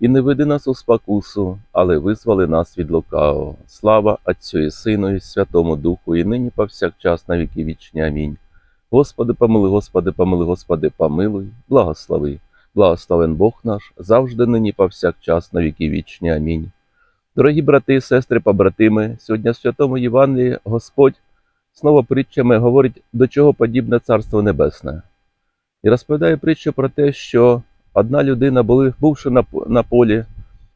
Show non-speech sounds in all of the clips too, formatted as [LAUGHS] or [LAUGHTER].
І не веди нас у спокусу, але визволи нас від лукавого. Слава Отцю і Сину, і Святому Духу, і нині повсякчас на віки вічні. Амінь. Господи, помилуй, Господи, помилуй, Господи, помилуй, благослови. Благословен Бог наш, завжди нині повсякчас на віки вічні. Амінь. Дорогі брати і сестри, побратими, сьогодні в Святому Євангелії Господь знову притчами говорить, до чого подібне Царство Небесне. І розповідає притчу про те, що одна людина, були, бувши на, на полі,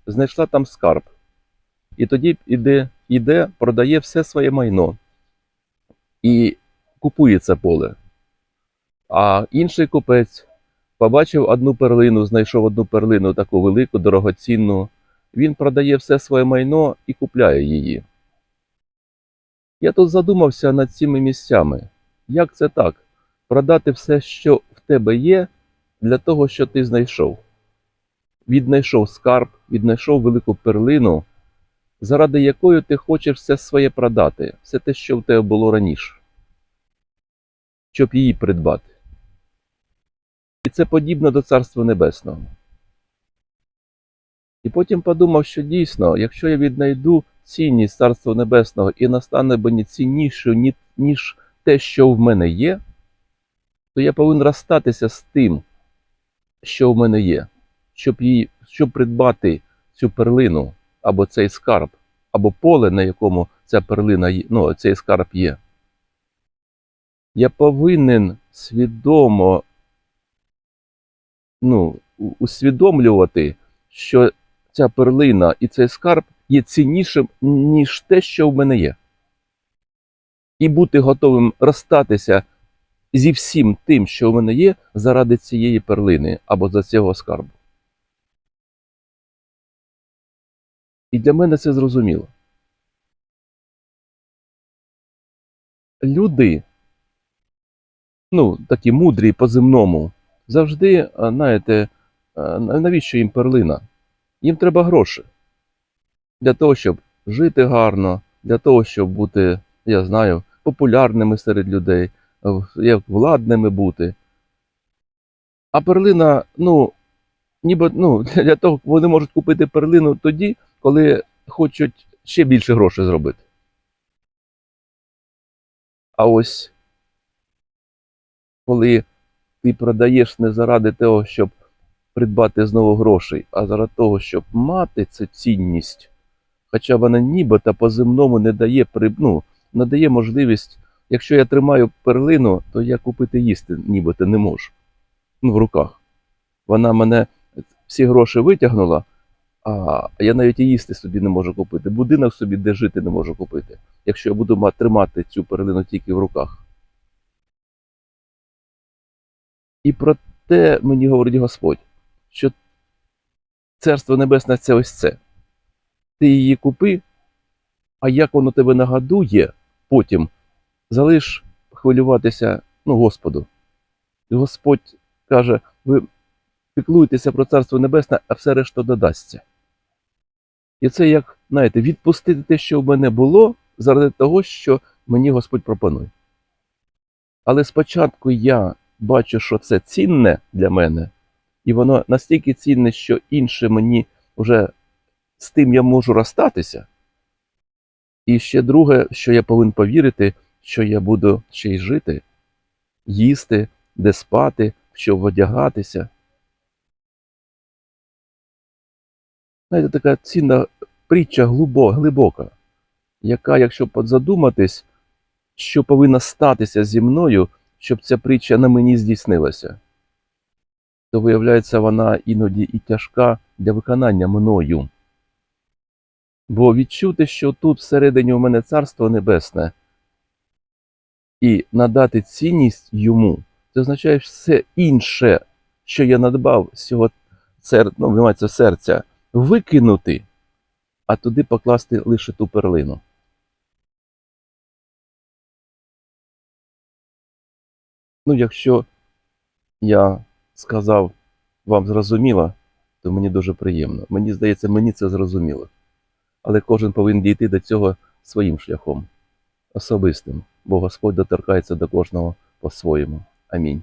знайшла там скарб. І тоді іде, іде, продає все своє майно і купує це поле. А інший купець побачив одну перлину, знайшов одну перлину, таку велику, дорогоцінну. Він продає все своє майно і купляє її. Я тут задумався над цими місцями. Як це так? Продати все, що в тебе є, для того, що ти знайшов. Віднайшов скарб, віднайшов велику перлину, заради якої ти хочеш все своє продати, все те, що в тебе було раніше, щоб її придбати. І це подібно до Царства Небесного. І потім подумав, що дійсно, якщо я віднайду цінність Царства Небесного і настане мені ціннішою, ніж те, що в мене є, то я повинен розстатися з тим, що в мене є, щоб, її, щоб придбати цю перлину або цей скарб, або поле, на якому ця перлина є, ну, цей скарб є. Я повинен свідомо ну, усвідомлювати, що ця перлина і цей скарб є ціннішим, ніж те, що в мене є. І бути готовим розстатися зі всім тим, що в мене є, заради цієї перлини або за цього скарбу. І для мене це зрозуміло. Люди, ну, такі мудрі по-земному, завжди, знаєте, навіщо їм перлина? Їм треба гроші. Для того, щоб жити гарно, для того, щоб бути, я знаю, популярними серед людей, як владними бути. А перлина, ну, ніби ну, [LAUGHS] для того, вони можуть купити перлину тоді, коли хочуть ще більше грошей зробити. А ось коли ти продаєш не заради того, щоб придбати знову грошей, а заради того, щоб мати цю цінність, хоча вона нібито по-земному не дає ну, не можливість, якщо я тримаю перлину, то я купити їсти нібито не можу. Ну, в руках. Вона мене всі гроші витягнула, а я навіть і їсти собі не можу купити. Будинок собі де жити не можу купити, якщо я буду тримати цю перлину тільки в руках. І про те мені говорить Господь, що Царство Небесне це ось це. Ти її купи, а як воно тебе нагадує, потім залиш хвилюватися ну, Господу. І Господь каже: ви піклуєтеся про Царство Небесне, а все решта додасться. І це як, знаєте, відпустити те, що в мене було, заради того, що мені Господь пропонує. Але спочатку я бачу, що це цінне для мене, і воно настільки цінне, що інше мені вже з тим я можу розстатися. І ще друге, що я повинен повірити, що я буду ще й жити, їсти, де спати, що одягатися. Знаєте, така цінна притча глибока, яка, якщо подзадуматись, що повинна статися зі мною, щоб ця притча на мені здійснилася, то виявляється, вона іноді і тяжка для виконання мною. Бо відчути, що тут всередині у мене царство небесне, і надати цінність йому, це означає все інше, що я надбав з цього цер... ну, серця, викинути, а туди покласти лише ту перлину. Ну, якщо я сказав вам зрозуміло, то мені дуже приємно. Мені здається, мені це зрозуміло. Але кожен повинен дійти до цього своїм шляхом, особистим бо Господь доторкається до кожного по-своєму. Амінь.